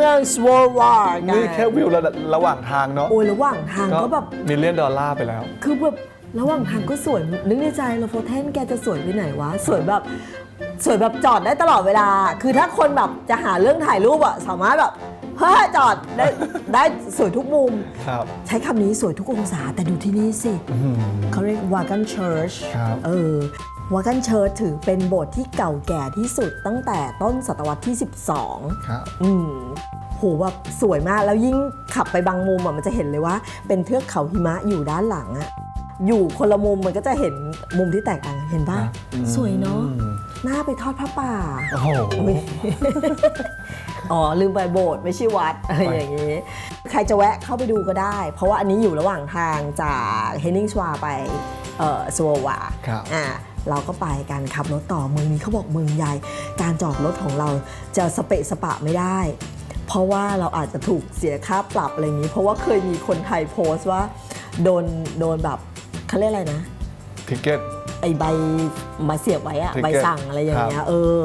มืองสวอวาร์นี่แค่วิวระดับระหว่างทางเนาะโอ้ยระหว่างทางก็แบบมิลเลียนดอลลาร์ไปแล้ว คือแบบระหว่างทางก็สวยนึกในใจเราโฟเทนแกจะสวยไปไหนวะ สวยแบบสวยแบบจอดได้ตลอดเวลา คือถ้าคนแบบจะหาเรื่องถ่ายรูปอะสามารถแบบเฮ้ยจอดได้ได้สวยทุกมุมครับใช้คำนี้สวยทุกองศาแต่ดูที่นี่สิเขาเรียกวากันเชิร์ชครับเออ วากันเชิร์ชถือเป็นโบสถ์ที่เก่าแก่ที่สุดตั้งแต่ต้นศตวรรษที่ 12 ครับ อืมโหแบบสวยมากแล้วยิ่งขับไปบางมุมอะมันจะเห็นเลยว่า เป็นเทือกเขาหิมะอยู่ด้านหลังอะอยู่คนละมุมมันก็จะเห็นมุมที่แตกต่างเห็นป่ะครับอืมสวยเนาะหน้าไปทอดผ้าป่า โอ้โหอุ๊ยอ๋อ ลืมไปโบสถ์ไม่ใช่วัด อะไรอย่างนี้ ใครจะแวะเข้าไปดูก็ได้ เพราะว่าอันนี้อยู่ระหว่างทางจากเฮนิงชวาไปเอ่อสโววาครับอ่า เราก็ไปกันขับรถต่อเมืองนี้เขาบอกเมืองใหญ่ การจอดรถของเราจะสเปะสปะไม่ได้ เพราะว่าเราอาจจะถูกเสียค่าปรับอะไรอย่างนี้ เพราะว่าเคยมีคนไทยโพสต์ว่าโดนโดนแบบเขาเรียกอะไรนะทิเก็ตไอใบมาเสียบไว้อะ Ticket ใบสั่งอะไรอย่างเงี้ยเออ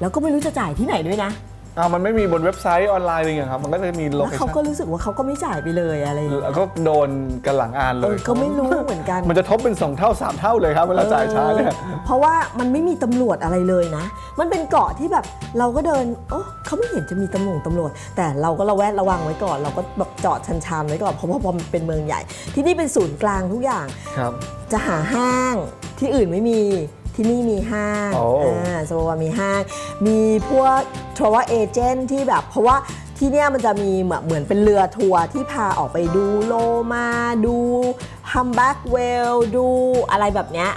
แล้วก็ไม่รู้จะจ่ายที่ไหนด้วยนะ อ้าวมันไม่มีบนเว็บไซต์ออนไลน์อะไรอย่างเงี้ยครับมันก็จะมีโลแล้วเคเขาชั่นก็รู้สึกว่าเขาก็ไม่จ่ายไปเลยอะไรอย่างเงี้ยแล้วก็โดนกันหลังอ่านเลเอยอก็ไม่รู้เหมือนกันมันจะทบเป็น2เท่า3เท่าเลยครับเวลาจ่ายช้าเนี่ย ออเพราะว่ามันไม่มีตำรวจอะไรเลยนะ มันเป็นเกาะที่แบบเราก็เดินโอ้เขาไม่เห็นจะมีตำรวจตำรวจ แต่เราก็ระแวดระวังไว้ก่อน เราก็แบบจอดชันๆไว้ก่อนเพราะว่าพอมันเป็นเมืองใหญ่ ที่นี่เป็นศูนย์กลางทุกอย่าง ครับ จะหาห้างที่อื่นไม่มี ที่นี่มีห้างโอ้ อ่าสมมติว่ามีห้าง มีพวกทัวร์เอเจนต์ที่แบบ เพราะว่าที่เนี่ยมันจะมีเหมือนเหมือนเป็นเรือทัวร์ที่พาออกไปดูโลมาดูฮัมบักเวลดูอะไรแบบเนี้ย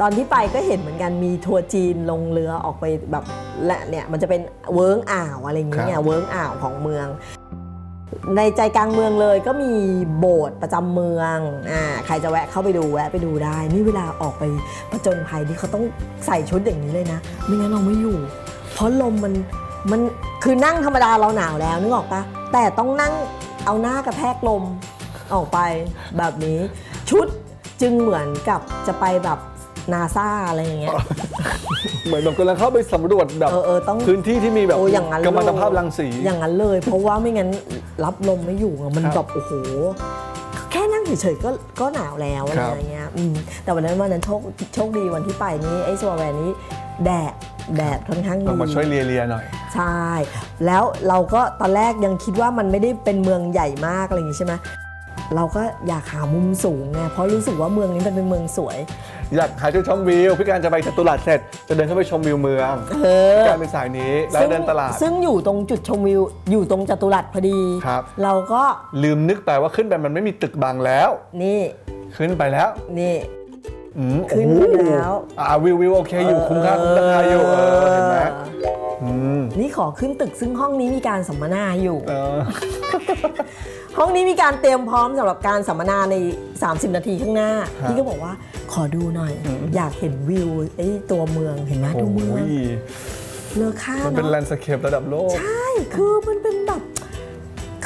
ตอนที่ไปก็เห็นเหมือนกันมีทัวร์จีนลงเรือออกไปแบบและเนี่ยมันจะเป็นเวิร์งอ่าวอะไรอย่างเงี้ยครับ เวิร์งอ่าวของเมือง ในใจกลางเมืองเลยก็มีโบสถ์ประจำเมืองอ่าใครจะแวะเข้าไปดูแวะไปดูได้ นี่เวลาออกไปประจนภัยนี่เขาต้องใส่ชุดอย่างนี้เลยนะ ไม่งั้นเราไม่อยู่ เพราะลมมันมันคือนั่งธรรมดาเราหนาวแล้วนึกออกปะแต่ต้องนั่งเอาหน้ากระแทกลมออกไปแบบนี้ ชุดจึงเหมือนกับจะไปแบบนาซาอะไรอย่างเงี้ยเหมือนแบบกำลังเข้าไปสำรวจแบบเออเออต้องพื้นที่ที่มีแบบโอ้อย่างนั้นกัมมันตเลยภาพรังสี อย่างนั้นเลย เพราะว่าไม่งั้น รับลมไม่อยู่อะมันครับแบบโอ้โห แค่นั่งเฉยๆก็ก็หนาวแล้วอะไรครับอย่างเงี้ยอืมแต่วันนั้นวันนั้นโชคโชคดีวันที่ไปนี้ไอ้สวาแวนนี้แดดแดดค่อนข้างดี เรามาช่วยเลียเลียๆหน่อย ใช่ แล้วเราก็ตอนแรกยังคิดว่ามันไม่ได้เป็นเมืองใหญ่มากอะไรอย่างงี้ใช่ไหมเราก็อยากหามุมสูงไงเพราะรู้สึกว่าเมืองนี้มันเป็นเมืองสวย อยากหาจุดชมวิวพี่การจะไปจตุรัสเสร็จ จะเดินเข้าไปชมวิวเมืองเออ พี่การเป็นสายนี้แล้วเดินตลาด ซึ่งอยู่ตรงจุดชมวิว อยู่ตรงจตุรัสพอดี ครับ เราก็ลืมนึกไปว่าขึ้นไปมันไม่มีตึกบังแล้ว นี่ขึ้นไปแล้วนี่ อืมขึ้นโอ้โหไปแล้ว อ่าวิววิวโอเคอยู่คุ้มค่าคุ้มราคาอยู่เออเห็นไหมอืมนี่ขอขึ้นตึกซึ่งห้องนี้มีการสัมมนาอยู่ เออ ห้องนี้มีการเตรียมพร้อมสำหรับการสัมมนาใน 30 นาทีข้างหน้าครับพี่ก็บอกว่าขอดูหน่อยอยากเห็นวิวไอ้ตัวเมืองเห็นไหมโอ้ดูเมืองยเลอค่ามันเป็นแลเนาะนด์สเคประดับโลก ใช่คือมันเป็นแบบ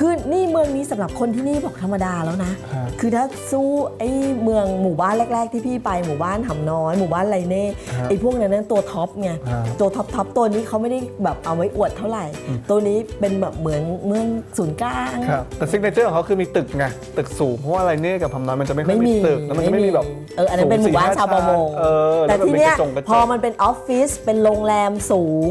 คือนี่เมืองนี้สำหรับคนที่นี่บอกธรรมดาแล้วนะครับคือถ้าสู้ไอ้เมืองหมู่บ้านแรก ๆ ที่พี่ไปหมู่บ้านหำน้อย หมู่บ้านไรเน่ครับไอ้พวกนั้นนะตัวท็อปไงครับตัวท็อปท็อปตัวนี้เขาไม่ได้แบบเอาไว้อวดเท่าไหร่ ตัวนี้เป็นแบบเหมือนเมืองศูนย์กลางครับแต่ซิกเนเจอร์ของเขาคือมีตึกไงตึกสูงเพราะว่าอะไรเนี่ยกับพำน้อยมันจะไม่ค่อยไม่มีมีตึกแล้วมันจะไม่มีแบบเอออันนั้นเป็นหมู่บ้านสูงชาวประมงเออแต่ล้วบบที่เนี้ยมีกระจกกระจกพอมันเป็นออฟฟิศเป็นโรงแรมสูง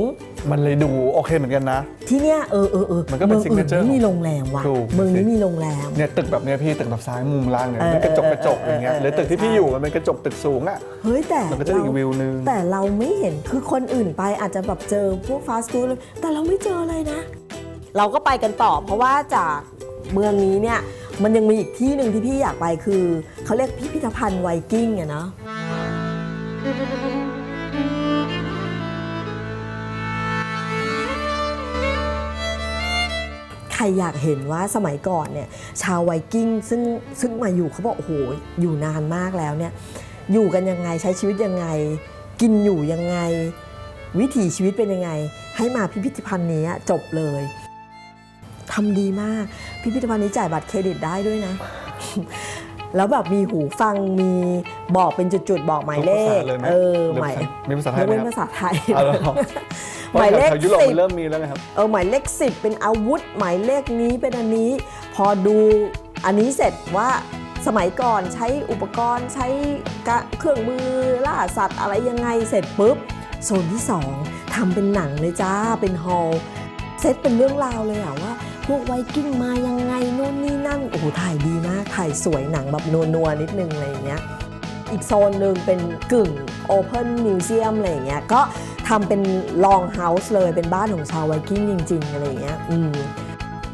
มันเลยดูโอเคเหมือนกันนะ ที่เนี้ยเออเออเออมันก็เป็นมืองอื่น signature ไม่มีโรงแรมว่ะถูก เมืองนี้มีโรงแรม เนี่ยตึกแบบเนี้ยพี่ตึกแบบซ้ายมุมล่างเนี่ยเออเป็นกระจกกระจกเออออย่างเงี้ยเออหรือตึกที่ใช่พี่อยู่มันเป็นกระจกตึกสูงอะ เฮ้ยแต่มันก็จะอีกวิวนึง แต่เราไม่เห็นคือคนอื่นไปอาจจะแบบเจอพวกฟาสต์ฟู้ดเลยแต่เราไม่เจอเลยนะ เราก็ไปกันต่อ เพราะว่าจากเมืองนี้เนี่ยมันยังมีอีกที่หนึ่งที่พี่อยากไปคือ เขาเรียกพิพิธภัณฑ์ไวกิ้งอะเนาะ รอยากเห็นว่าสมัยก่อนเนี่ยชาวไวกิ้งซึ่งซึ่งมาอยู่เขาบอกโอ้โหอยู่นานมากแล้วเนี่ยอยู่กันยังไงใช้ชีวิตยังไง กินอยู่ยังไง วิถีชีวิตเป็นยังไง ให้มาพิพิธภัณฑ์นี้จบเลยทำดีมากพิพิธภัณฑ์นี้จ่ายบัตรเครดิตได้ด้วยนะ แล้วแบบมีหูฟังมีบอกเป็นจุดๆบอกหมายเลขทุกภาษาเลยไหมเออหรือหมายมีภาษาไทยยกไหมเว้นครับภาษาไทยเอาเหรอเพราะหมายเลขแถวๆยุโรปสิมับนเริ่มมีแล้วนะครับเออหมายเลขสิบเป็นอาวุธ หมายเลขนี้เป็นอันนี้ พอดูอันนี้เสร็จว่าสมัยก่อนใช้อุปกรณ์ใช้กะเครื่องมือล่าสัตว์อะไรยังไงเสร็จปุ๊บโซนที่ 2ทำเป็นหนังเลยจ้าเป็นฮอลล์เซตเป็นเรื่องราวเลยอะว่าพ วกไวกิ้งมายังไงนู่นนี่นั่น โอ้โหถ่ายดีมากถ่ายสวยหนังแบบนัวๆนิดนึงอะไรอย่างเงี้ยอีกโซนหนึ่งเป็นกึ่งโอเพนมิวเซียมอะไรอย่างเงี้ยก็ทำเป็นลองเฮาส์เลยเป็นบ้านของชาวไวกิ้งจริง ๆ อะไรอย่างเงี้ยอืม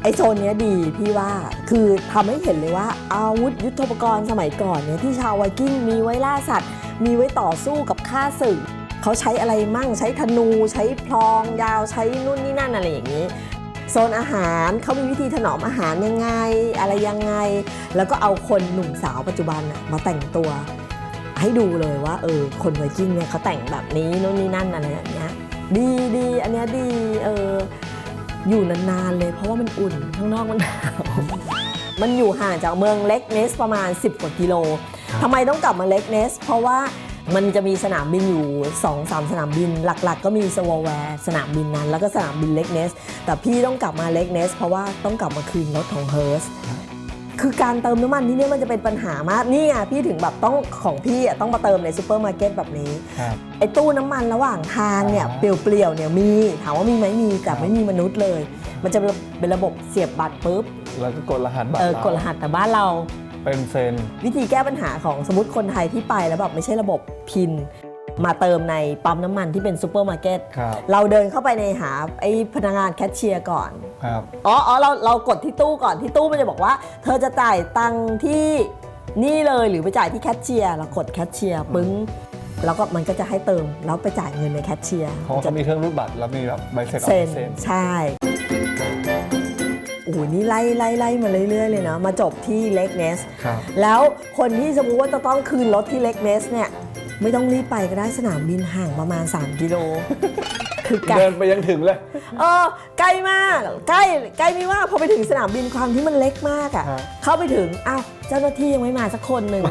ไอโซนเนี้ยดีพี่ว่าคือทำให้เห็นเลยว่าอาวุธยุทโธปกรณ์สมัยก่อนเนี่ยที่ชาวไวกิ้งมีไว้ล่าสัตว์ มีไว้ต่อสู้กับข้าศึกเขาใช้อะไรมั่งใช้ธนูใช้พลองยาวใช้นู่นนี่นั่นอะไรอย่างนี้ โซนอาหารเขามีวิธีถนอมอาหารยังไง อะไรยังไง แล้วก็เอาคนหนุ่มสาวปัจจุบันน่ะมาแต่งตัว ให้ดูเลยว่าเออคนไวกิ้งเนี่ยเขาแต่งแบบนี้นู่นนี่นั่นอะไรอย่างเงี้ยดีดีอันเนี้ยดีเอออยู่นานๆเลย เพราะว่ามันอุ่นข้างนอกมันหนาวมันอยู่ห่างจากเมืองเล็กเนสประมาณ 10 กว่ากิโลทำไมต้องกลับมาเล็กเนส เพราะว่า มันจะมีสนามบินอยู่ 2-3สนามบินหลักๆ ก็มีสวอลแวร์สนามบินนั้น แล้วก็สนามบินเล็กเนส แต่พี่ต้องกลับมาเล็กเนส เพราะว่าต้องกลับมาคืนรถของเฮิร์สคือการเติมน้ำมันที่เนี่ยมันจะเป็นปัญหามากนี่ไงพี่ถึงแบบต้องของพี่อะต้องมาเติมในซูเปอร์มาร์เก็ตแบบนี้ครับไอ้ตู้น้ำมันระหว่างทางเนี่ยอ๋อเปลี่ยวๆเนี่ยมีถามว่ามีไหมมีแต่ไม่มีมนุษย์เลย มันจะเป็นระบบเสียบบัตรปุ๊บแล้วก็กดรหัสบัตรเออกดรหัสแต่บ้านเรา เป็นเซน วิธีแก้ปัญหาของสมมติคนไทยที่ไปแล้วแบบไม่ใช่ระบบพิน มาเติมในปั๊มน้ำมันที่เป็นซูเปอร์มาร์เก็ตครับ เราเดินเข้าไปในหาไอ้พนักงานแคชเชียร์ก่อน ครับ อ๋ออ๋อเราเรากดที่ตู้ก่อนที่ตู้มันจะบอกว่า เธอจะจ่ายตังค์ที่นี่เลยหรือไปจ่ายที่แคชเชียร์เรากดแคชเชียร์ปึ้งแล้วก็มันก็จะให้เติมแล้วไปจ่ายเงินในแคชเชียร์เพราะว่าเขามีเครื่องรูดบัตรแล้วมีแบบใบเสร็จออกเซ็นเซ็นใช่ โอ้โหนี่ไล่ไล่ไล่มาเรื่อยๆเลยนะมาจบที่เล็กเนสครับแล้วคนที่สมมติว่าจะต้องคืนรถที่เล็กเนสเนี่ยไม่ต้องรีบไปก็ได้สนามบินห่างประมาณ 3 กิโล คือไกลเดินไปยังถึงเลย เออใกล้มากใกล้ใกล้ไม่ว่าพอไปถึงสนามบินความที่มันเล็กมากอะ่ะ ฮะ เข้าไปถึงอ้าวเจ้าหน้าที่ยังไม่มาสักคนหนึ่ง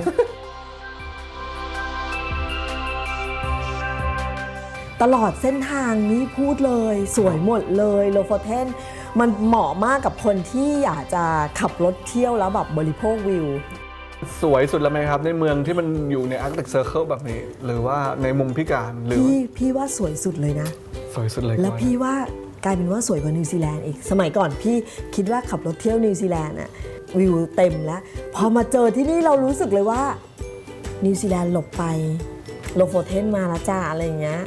ตลอดเส้นทางนี้พูดเลย สวยหมดเลยโลโฟเทน มันเหมาะมากกับคนที่อยากจะขับรถเที่ยวแล้วแบบบริโภควิว สวยสุดแล้วไหมครับ ในเมืองที่มันอยู่ในอาร์ t ติกเซอร์เคิลแบบนี้ หรือว่าในมุมพิการหรือพี่พี่ว่าสวยสุดเลยนะ สวยสุดเลยแล้วก่อนพี่ว่ากลายเป็นว่าสวยกว่านิวซีแลนด์อีก สมัยก่อนพี่คิดว่าขับรถเที่ยวนิวซีแลนด์อะวิวเต็มแล้ว พอมาเจอที่นี่เรารู้สึกเลยว่านิวซีแลนด์หลบไปโลโฟเทนมาแล้วจ้าอะไรอย่างเงี้ย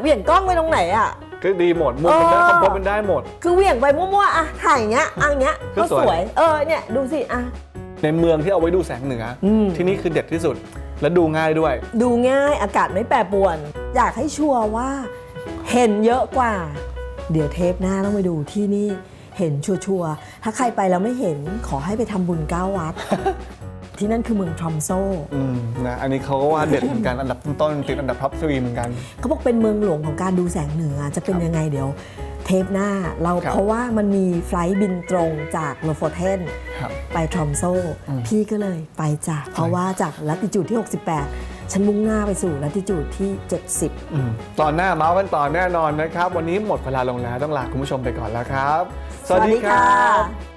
เหวี่ยงกล้องไปตรงไหนอะ ก็ดีหมดมุมมันได้เออคอมโพสมันได้หมด คือเหวี่ยงไปมั่วๆอะถ่ายอย่างเงี้ยอะอย่างเงี้ยก็ก็สสวยวย เออเนี่ยดูสิอะในเมืองที่เอาไว้ดูแสงเหนืออมที่นี่คือเด็ดที่สุดและดูง่ายด้วย ดูง่ายอากาศไม่แปรปรวน อยากให้ชัวร์ว่า เห็นเยอะกว่า เดี๋ยวเทปหน้าต้องไปดูที่นี่เห็นชัวร์ๆถ้าใครไปแล้วไม่เห็นขอให้ไปทำบุญเก้าวัด ที่นั่นคือเมืองทรอมโซอืมนะอันนี้เขาก็ว่าเด็ดเหมือนกันอันดับต้นๆติดอันดับท็อปทรีเหมือนกันเขาบอกเป็นเมืองหลวงของการดูแสงเหนือจะเป็นยังไงเดี๋ยว เทปหน้าเราครับเพราะว่ามันมีไฟลท์บินตรงจากโลโฟเทนครับไปทรอมโซพี่ก็เลยไปจ้ะเพราะว่าจากลัติจูดที่ 68 ฉันมุ่งหน้าไปสู่ลัติจูดที่ 70อืมตอนหน้าเมาส์กันต่อแน่นอนนะครับ วันนี้หมดเวลาลงแล้วต้องลาคุณผู้ชมไปก่อนแล้วครับ สวัสดีค่ะ